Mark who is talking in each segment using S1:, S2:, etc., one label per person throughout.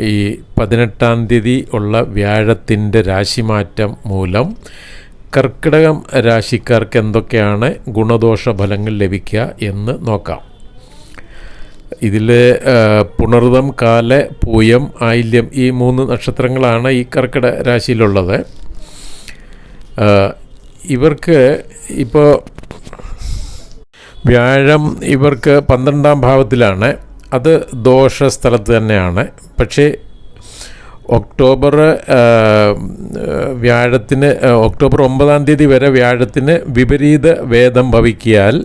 S1: ഈ പതിനെട്ടാം തീയതി ഉള്ള വ്യാഴത്തിന്റെ രാശിമാറ്റം മൂലം കർക്കിടകം രാശിക്കാർക്ക് എന്തൊക്കെയാണ് ഗുണദോഷ ഫലങ്ങൾ ലഭിക്കുക എന്ന് നോക്കാം. ഇതിൽ പുണർതം കാല പൂയം ആയില്യം ഈ മൂന്ന് നക്ഷത്രങ്ങളാണ് ഈ കർക്കിട രാശിയിലുള്ളത്. ഇവർക്ക് ഇപ്പോൾ വ്യാഴം ഇവർക്ക് പന്ത്രണ്ടാം ഭാവത്തിലാണ്. അത് ദോഷ സ്ഥലത്ത് തന്നെയാണ്. പക്ഷേ ഒക്ടോബർ വ്യാഴത്തിന് ഒക്ടോബർ ഒമ്പതാം തീയതി വരെ വ്യാഴത്തിന് വിപരീത വേദം ഭവിക്കിയാൽ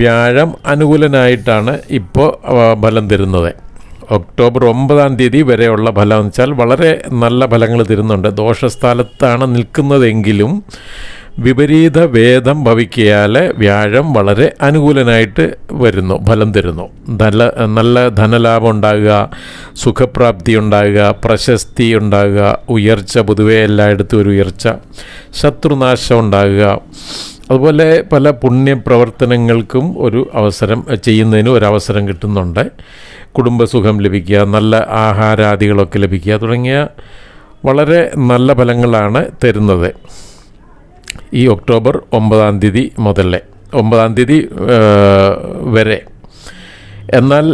S1: വ്യാഴം അനുകൂലനായിട്ടാണ് ഇപ്പോൾ ഫലം തരുന്നത്. ഒക്ടോബർ ഒമ്പതാം തീയതി വരെയുള്ള ഫലം വെച്ചാൽ വളരെ നല്ല ഫലങ്ങൾ തരുന്നുണ്ട്. ദോഷസ്ഥാനത്താണ് നിൽക്കുന്നതെങ്കിലും വിപരീത വേദം ഭവിക്കിയാൽ വ്യാഴം വളരെ അനുകൂലനായിട്ട് വരുന്നു ഫലം തരുന്നു. നല്ല നല്ല ധനലാഭം ഉണ്ടാകുക സുഖപ്രാപ്തി ഉണ്ടാകുക പ്രശസ്തി ഉണ്ടാകുക ഉയർച്ച പൊതുവെ എല്ലായിടത്തും ഒരു ഉയർച്ച ശത്രുനാശം ഉണ്ടാകുക. അതുപോലെ പല പുണ്യപ്രവർത്തനങ്ങൾക്കും ഒരു അവസരം ചെയ്യുന്നതിന് ഒരു അവസരം കിട്ടുന്നുണ്ട്. കുടുംബസുഖം ലഭിക്കുക നല്ല ആഹാരാദികളൊക്കെ ലഭിക്കുക തുടങ്ങിയ വളരെ നല്ല ഫലങ്ങളാണ് തരുന്നത്. ഈ ഒക്ടോബർ ഒമ്പതാം തീയതി മുതലേ ഒമ്പതാം തീയതി വരെ. എന്നാൽ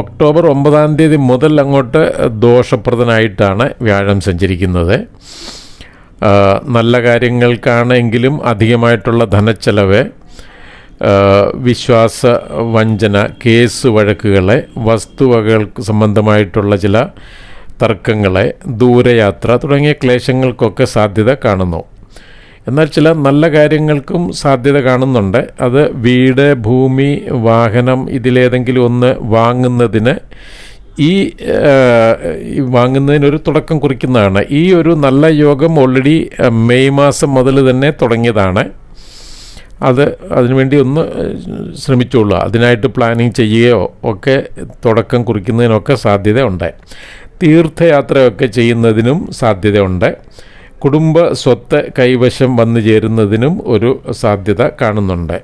S1: ഒക്ടോബർ ഒമ്പതാം തീയതി മുതൽ അങ്ങോട്ട് ദോഷപ്രദനായിട്ടാണ് വ്യാഴം സഞ്ചരിക്കുന്നത്. നല്ല കാര്യങ്ങൾക്കാണെങ്കിലും അധികമായിട്ടുള്ള ധനച്ചെലവ്. വിശ്വാസ വഞ്ചന കേസ് വഴക്കുകളെ വസ്തുവകൾ സംബന്ധമായിട്ടുള്ള ചില തർക്കങ്ങളെ ദൂരയാത്ര തുടങ്ങിയ ക്ലേശങ്ങൾക്കൊക്കെ സാധ്യത കാണുന്നു. എന്നാൽ ചില നല്ല കാര്യങ്ങൾക്കും സാധ്യത കാണുന്നുണ്ട്. അത് വീട് ഭൂമി വാഹനം ഇതിലേതെങ്കിലും ഒന്ന് വാങ്ങുന്നതിന് ഈ വാങ്ങുന്നതിനൊരു തുടക്കം കുറിക്കുന്നതാണ്. ഈ ഒരു നല്ല യോഗം ഓൾറെഡി മെയ് മാസം മുതൽ തന്നെ തുടങ്ങിയതാണ്. അത് അതിനുവേണ്ടി ഒന്ന് ശ്രമിച്ചോളൂ. അതിനായിട്ട് പ്ലാനിങ് ചെയ്യുകയോ ഒക്കെ തുടക്കം കുറിക്കുന്നതിനൊക്കെ സാധ്യതയുണ്ട്. തീർത്ഥയാത്രയൊക്കെ ചെയ്യുന്നതിനും സാധ്യതയുണ്ട്. കുടുംബ സ്വത്ത് കൈവശം വന്നു ചേരുന്നതിനും ഒരു സാധ്യത കാണുന്നുണ്ട്.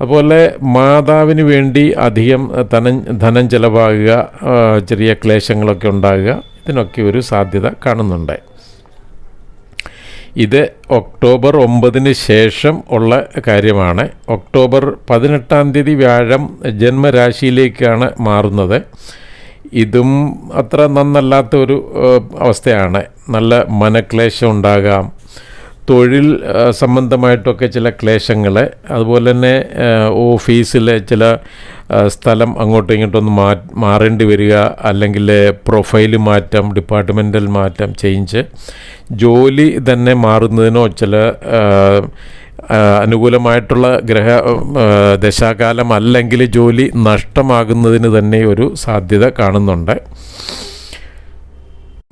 S1: അതുപോലെ മാതാവിന് വേണ്ടി അധികം ധനം ധനം ചിലവാകുക ചെറിയ ക്ലേശങ്ങളൊക്കെ ഉണ്ടാകുക ഇതിനൊക്കെ ഒരു സാധ്യത കാണുന്നുണ്ട്. ഇത് ഒക്ടോബർ ഒമ്പതിന് ശേഷം ഉള്ള കാര്യമാണ്. ഒക്ടോബർ പതിനെട്ടാം തീയതി വ്യാഴം ജന്മരാശിയിലേക്കാണ് മാറുന്നത്. ഇതും അത്ര നന്നല്ലാത്ത ഒരു അവസ്ഥയാണ്. നല്ല മനക്ലേശം ഉണ്ടാകാം. തൊഴിൽ സംബന്ധമായിട്ടൊക്കെ ചില ക്ലേശങ്ങൾ അതുപോലെ തന്നെ ഓഫീസിലെ ചില സ്ഥലം അങ്ങോട്ടും ഇങ്ങോട്ടും മാ മാറേണ്ടി വരിക അല്ലെങ്കിൽ പ്രൊഫൈൽ മാറ്റം ഡിപ്പാർട്ട്മെന്റൽ മാറ്റം ചേഞ്ച്. ജോലി തന്നെ മാറുന്നതിനോ ചില അനുകൂലമായിട്ടുള്ള ഗ്രഹ ദശാകാലം അല്ലെങ്കിൽ ജോലി നഷ്ടമാകുന്നതിന് തന്നെ ഒരു സാധ്യത കാണുന്നുണ്ട്.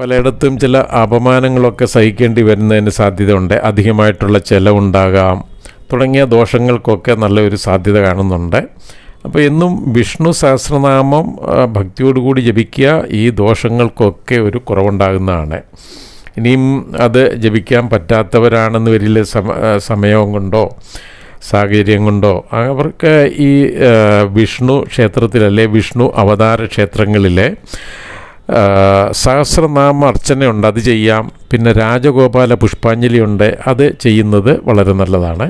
S1: പലയിടത്തും ചില അപമാനങ്ങളൊക്കെ സഹിക്കേണ്ടി വരുന്നതിന് സാധ്യതയുണ്ട്. അധികമായിട്ടുള്ള ചെലവുണ്ടാകാം. തുടങ്ങിയ ദോഷങ്ങൾക്കൊക്കെ നല്ലൊരു സാധ്യത കാണുന്നുണ്ട്. അപ്പോൾ എന്നും വിഷ്ണു സഹസ്രനാമം ഭക്തിയോടുകൂടി ജപിക്കുക ഈ ദോഷങ്ങൾക്കൊക്കെ ഒരു കുറവുണ്ടാകുന്നതാണ്. ഇനിയും അത് ജപിക്കാൻ പറ്റാത്തവരാണെന്ന് വരില്ല സമയം കൊണ്ടോ സാഹചര്യം കൊണ്ടോ. അവർക്ക് ഈ വിഷ്ണു ക്ഷേത്രത്തിലല്ലേ വിഷ്ണു അവതാര ക്ഷേത്രങ്ങളിലെ സഹസ്രനാമ അർച്ചനയുണ്ട് അത് ചെയ്യാം. പിന്നെ രാജഗോപാല പുഷ്പാഞ്ജലിയുണ്ട് അത് ചെയ്യുന്നത് വളരെ നല്ലതാണ്.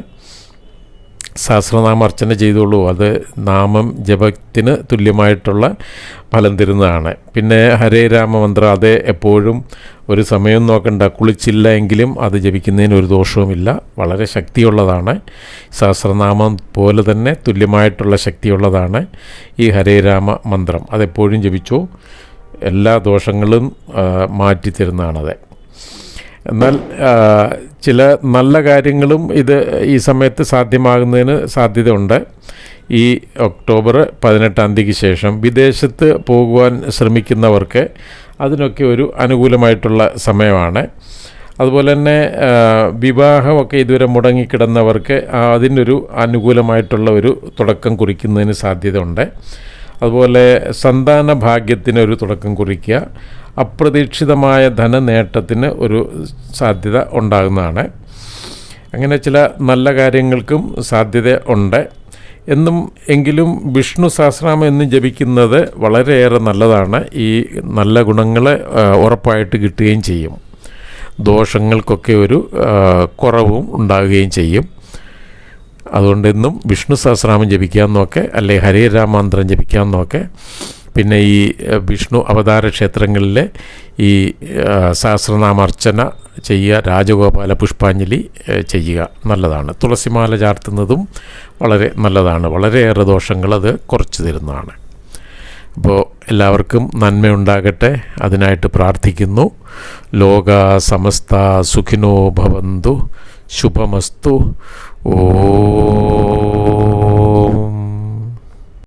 S1: സഹസ്രനാമ അർച്ചന ചെയ്തോളൂ അത് നാമം ജപത്തിന് തുല്യമായിട്ടുള്ള ഫലം തരുന്നതാണ്. പിന്നെ ഹരേ രാമ മന്ത്രം അത് എപ്പോഴും ഒരു സമയം നോക്കണ്ട കുളിച്ചില്ല എങ്കിലും അത് ജപിക്കുന്നതിന് ഒരു ദോഷവുമില്ല വളരെ ശക്തിയുള്ളതാണ്. സഹസ്രനാമം പോലെ തന്നെ തുല്യമായിട്ടുള്ള ശക്തിയുള്ളതാണ് ഈ ഹരേ രാമ മന്ത്രം അതെപ്പോഴും ജപിച്ചു. എല്ലാ ദോഷങ്ങളും മാറ്റിത്തരുന്നതാണത്. എന്നാൽ ചില നല്ല കാര്യങ്ങളും ഇത് ഈ സമയത്ത് സാധ്യമാകുന്നതിന് സാധ്യതയുണ്ട്. ഈ ഒക്ടോബർ പതിനെട്ടാം തീയതിക്ക് ശേഷം വിദേശത്ത് പോകുവാൻ ശ്രമിക്കുന്നവർക്ക് അതിനൊക്കെ ഒരു അനുകൂലമായിട്ടുള്ള സമയമാണ്. അതുപോലെ തന്നെ വിവാഹമൊക്കെ ഇതുവരെ മുടങ്ങിക്കിടന്നവർക്ക് അതിനൊരു അനുകൂലമായിട്ടുള്ള ഒരു തുടക്കം കുറിക്കുന്നതിന് സാധ്യതയുണ്ട്. അതുപോലെ സന്താന ഭാഗ്യത്തിന് ഒരു തുടക്കം കുറിക്കുക. അപ്രതീക്ഷിതമായ ധനനേട്ടത്തിന് ഒരു സാധ്യത ഉണ്ടാകുന്നതാണ്. അങ്ങനെ ചില നല്ല കാര്യങ്ങൾക്കും സാധ്യത ഉണ്ട്. എന്നും എങ്കിലും വിഷ്ണു സഹസ്രനാമം എന്ന് ജപിക്കുന്നത് വളരെയേറെ നല്ലതാണ്. ഈ നല്ല ഗുണങ്ങൾ ഉറപ്പായിട്ട് കിട്ടുകയും ചെയ്യും. ദോഷങ്ങൾക്കൊക്കെ ഒരു കുറവും ഉണ്ടാകുകയും ചെയ്യും. അതുകൊണ്ട് എന്നും വിഷ്ണു സഹസ്രനാമം ജപിക്കാമെന്നൊക്കെ അല്ലെ ഹരേ രാമാന്ത്രം ജപിക്കാമെന്നൊക്കെ പിന്നെ ഈ വിഷ്ണു അവതാര ക്ഷേത്രങ്ങളിൽ ഈ സഹസ്രനാമാർച്ചന ചെയ്യുക രാജഗോപാല പുഷ്പാഞ്ജലി ചെയ്യുക നല്ലതാണ്. തുളസിമാല ചാർത്തുന്നതും വളരെ നല്ലതാണ്. വളരെയേറെ ദോഷങ്ങൾ അത് കുറച്ച് തരുന്നതാണ്. അപ്പോൾ എല്ലാവർക്കും നന്മയുണ്ടാകട്ടെ. അതിനായിട്ട് പ്രാർത്ഥിക്കുന്നു. ലോക സമസ്ത സുഖിനോ ഭവന്തു. ശുഭമസ്തു. Oh.